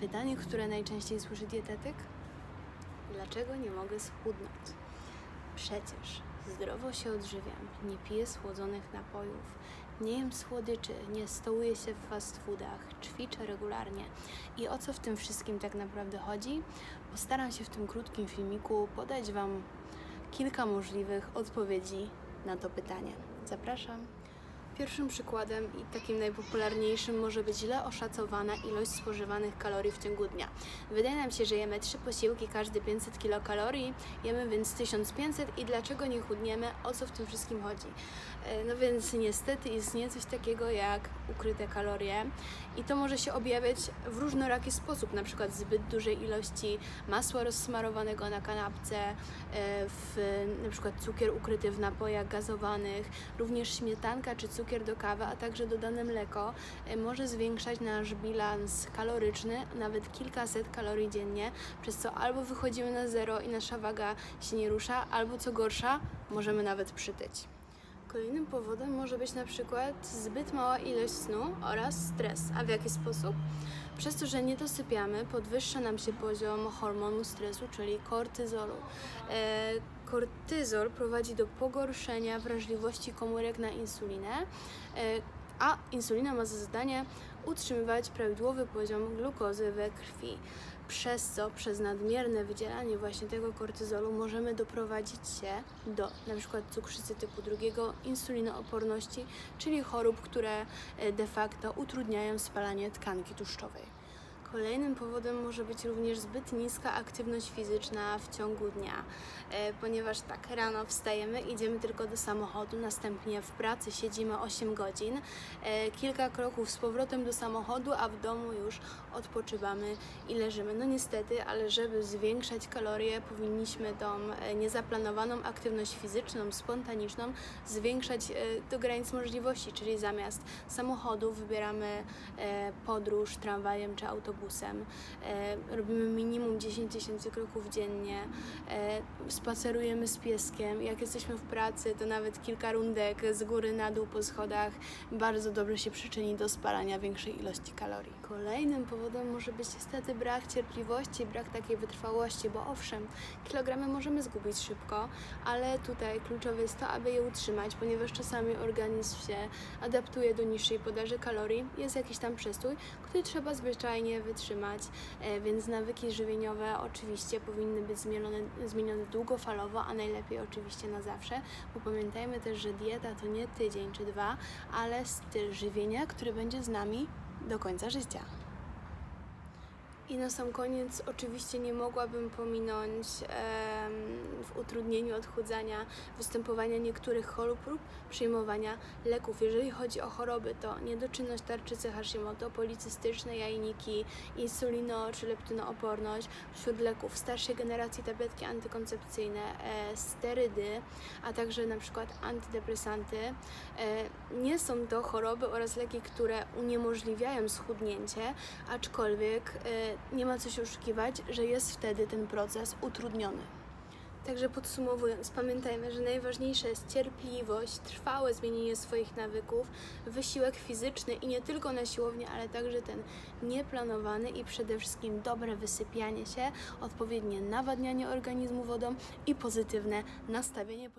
Pytanie, które najczęściej słyszy dietetyk? Dlaczego nie mogę schudnąć? Przecież zdrowo się odżywiam, nie piję słodzonych napojów, nie jem słodyczy, nie stołuję się w fast foodach, ćwiczę regularnie. I o co w tym wszystkim tak naprawdę chodzi? Postaram się w tym krótkim filmiku podać Wam kilka możliwych odpowiedzi na to pytanie. Zapraszam. Pierwszym przykładem i takim najpopularniejszym może być źle oszacowana ilość spożywanych kalorii w ciągu dnia. Wydaje nam się, że jemy trzy posiłki, każdy 500 kilokalorii, jemy więc 1500 i dlaczego nie chudniemy? O co w tym wszystkim chodzi? E, No więc niestety istnieje coś takiego jak ukryte kalorie i to może się objawiać w różnoraki sposób, na przykład zbyt dużej ilości masła rozsmarowanego na kanapce, e, w, na przykład cukier ukryty w napojach gazowanych, również śmietanka czy cukier do kawy, a także dodane mleko e, może zwiększać nasz bilans kaloryczny, nawet kilkaset kalorii dziennie, przez co albo wychodzimy na zero i nasza waga się nie rusza, albo co gorsza, możemy nawet przytyć. Kolejnym powodem może być na przykład zbyt mała ilość snu oraz stres. A w jaki sposób? Przez to, że nie dosypiamy, podwyższa nam się poziom hormonu stresu, czyli kortyzolu. E, kortyzol prowadzi do pogorszenia wrażliwości komórek na insulinę, e, a insulina ma za zadanie utrzymywać prawidłowy poziom glukozy we krwi. Przez co przez nadmierne wydzielanie właśnie tego kortyzolu możemy doprowadzić się do przykład cukrzycy typu drugiego, insulinooporności, czyli chorób, które e, de facto utrudniają spalanie tkanki tłuszczowej. Kolejnym powodem może być również zbyt niska aktywność fizyczna w ciągu dnia, e, ponieważ tak, rano wstajemy, idziemy tylko do samochodu, następnie w pracy siedzimy 8 godzin, e, kilka kroków z powrotem do samochodu, a w domu już odpoczywamy i leżymy. No niestety, ale żeby zwiększać kalorie, powinniśmy tą e, niezaplanowaną aktywność fizyczną, spontaniczną zwiększać do granic możliwości, czyli zamiast samochodu wybieramy podróż tramwajem czy autobusem. E, robimy minimum 10 tysięcy kroków dziennie, e, spacerujemy z pieskiem. Jak jesteśmy w pracy, to nawet kilka rundek z góry na dół po schodach bardzo dobrze się przyczyni do spalania większej ilości kalorii. Kolejnym powodem może być niestety brak cierpliwości, brak takiej wytrwałości, bo owszem, kilogramy możemy zgubić szybko, ale tutaj kluczowe jest to, aby je utrzymać, ponieważ czasami organizm się adaptuje do niższej podaży kalorii, jest jakiś tam przestój, który trzeba zwyczajnie wytrzymać, e, więc nawyki żywieniowe oczywiście powinny być zmienione, zmienione długofalowo, a najlepiej oczywiście na zawsze, bo pamiętajmy też, że dieta to nie tydzień czy dwa, ale styl żywienia, który będzie z nami do końca życia. I na sam koniec oczywiście nie mogłabym pominąć em, w utrudnieniu odchudzania występowania niektórych chorób lub przyjmowania leków. Jeżeli chodzi o choroby, to niedoczynność tarczycy Hashimoto, policystyczne jajniki, insulino czy leptynooporność. Wśród leków starszej generacji tabletki antykoncepcyjne, e, sterydy, a także na przykład antydepresanty. E, nie są to choroby oraz leki, które uniemożliwiają schudnięcie, aczkolwiek e, nie ma co się oszukiwać, że jest wtedy ten proces utrudniony. Także podsumowując, pamiętajmy, że najważniejsze jest cierpliwość, trwałe zmienienie swoich nawyków, wysiłek fizyczny i nie tylko na siłowni, ale także ten nieplanowany i przede wszystkim dobre wysypianie się, odpowiednie nawadnianie organizmu wodą i pozytywne nastawienie.